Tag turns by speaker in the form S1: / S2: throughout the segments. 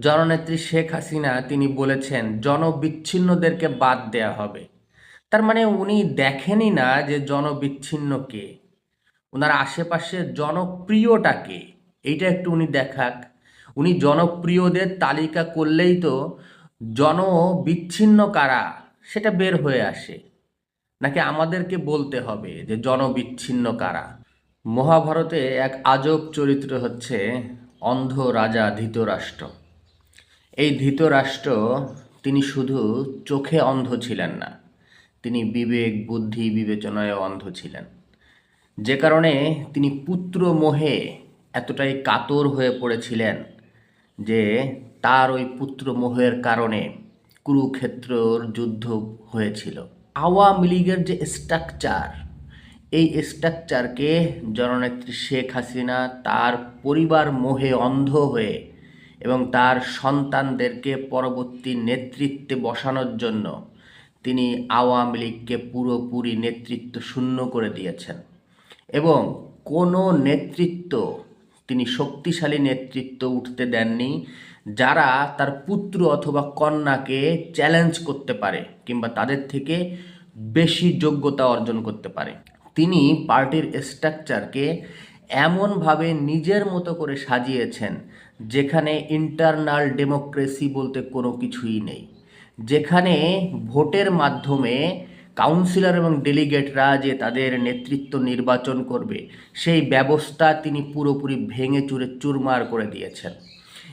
S1: জননেত্রী শেখ হাসিনা তিনি বলেছেন, জনবিচ্ছিন্নদেরকে বাদ দেয়া হবে। তার মানে উনি দেখেনই না যে জনবিচ্ছিন্ন কে। ওনার আশেপাশে জনপ্রিয়টা কে, এইটা একটু উনি দেখাক। উনি জনপ্রিয়দের তালিকা করলেই তো জনবিচ্ছিন্ন কারা, সেটা বের হয়ে আসে। নাকি আমাদেরকে বলতে হবে যে জনবিচ্ছিন্ন কারা? মহাভারতে এক আজব চরিত্র হচ্ছে অন্ধ রাজা ধৃতরাষ্ট্র। এই ধৃতরাষ্ট্র, তিনি শুধু চোখে অন্ধ ছিলেন না, তিনি বিবেক, বুদ্ধি বিবেচনায় অন্ধ ছিলেন। যে কারণে তিনি পুত্র মোহে এতটাই কাতর হয়ে পড়েছিলেন যে তার ওই পুত্র মোহের কারণে কুরুক্ষেত্রর যুদ্ধ হয়েছিল। আওয়ামী লীগের যে স্ট্রাকচার, এই স্ট্রাকচারকে জননেত্রী শেখ হাসিনা তার পরিবার মোহে অন্ধ হয়ে এবং তার সন্তানদেরকে পরবর্তী নেতৃত্বে বসানোর জন্য তিনি আওয়ামী লীগকে পুরোপুরি নেতৃত্ব শূন্য করে দিয়েছেন। এবং কোনো নেতৃত্ব, তিনি শক্তিশালী নেতৃত্ব উঠতে দেননি, যারা তার পুত্র অথবা কন্যাকে চ্যালেঞ্জ করতে পারে কিংবা তাদের থেকে বেশি যোগ্যতা অর্জন করতে পারে। তিনি পার্টির স্ট্রাকচারকে এমনভাবে নিজের মতো করে সাজিয়েছেন যেখানে ইন্টারনাল ডেমোক্রেসি বলতে কোনো কিছুই নেই। যেখানে ভোটের মাধ্যমে কাউন্সিলর এবং ডেলিগেটরা যে তাদের নেতৃত্ব নির্বাচন করবে, সেই ব্যবস্থা তিনি পুরোপুরি ভেঙে চুরে চুরমার করে দিয়েছেন।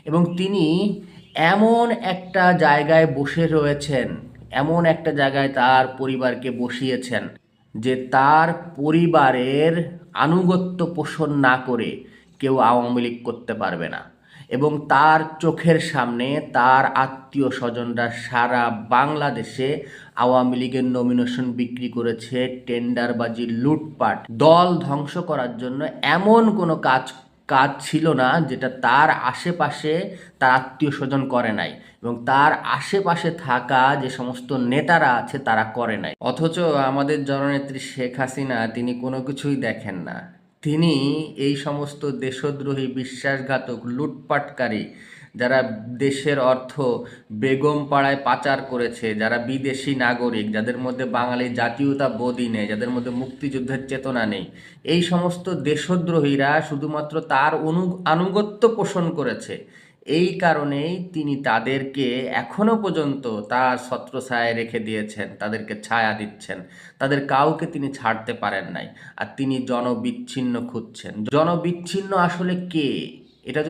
S1: এবং তিনি এমন একটা জায়গায় বসে রয়েছেন, এমন একটা জায়গায় তার পরিবারকে বসিয়েছেন যে তার পরিবারের আনুগত্য পোষণ না করে কেউ আওয়ামী লীগ করতে পারবে না এবং তার চোখের সামনে তার আত্মীয় স্বজনরা সারা বাংলাদেশে আওয়ামী লীগের নমিনেশন বিক্রি করেছে টেন্ডারবাজি লুটপাট, দল ধ্বংস করার জন্য এমন কোনো কাজ কাজ ছিল না যেটা তার আশেপাশে তার আত্মীয় স্বজন করে নাই এবং তার আশেপাশে থাকা যে সমস্ত নেতারা আছে তারা করে নাই। অথচ আমাদের জননেত্রী শেখ হাসিনা তিনি কোনো কিছুই দেখেন না। তিনি এই সমস্ত দেশদ্রোহী, বিশ্বাসঘাতক, লুটপাটকারী যারা দেশের অর্থ বেগম পাড়ায় পাচার করেছে, যারা বিদেশি নাগরিক, যাদের মধ্যে বাঙালি জাতীয়তা বোধই নেই, যাদের মধ্যে মুক্তিযুদ্ধের চেতনা নেই, এই সমস্ত দেশদ্রোহীরা শুধুমাত্র তার অনু, আনুগত্য পোষণ করেছে। এই কারণেই তিনি তাদেরকে এখনও পর্যন্ত তার ছত্রছায়ায় রেখে দিয়েছেন, তাদেরকে ছায়া দিচ্ছেন, তাদের কাউকে তিনি ছাড়তে পারেন নাই। আর তিনি জনবিচ্ছিন্ন খুঁজছেন। জনবিচ্ছিন্ন আসলে কে? এটা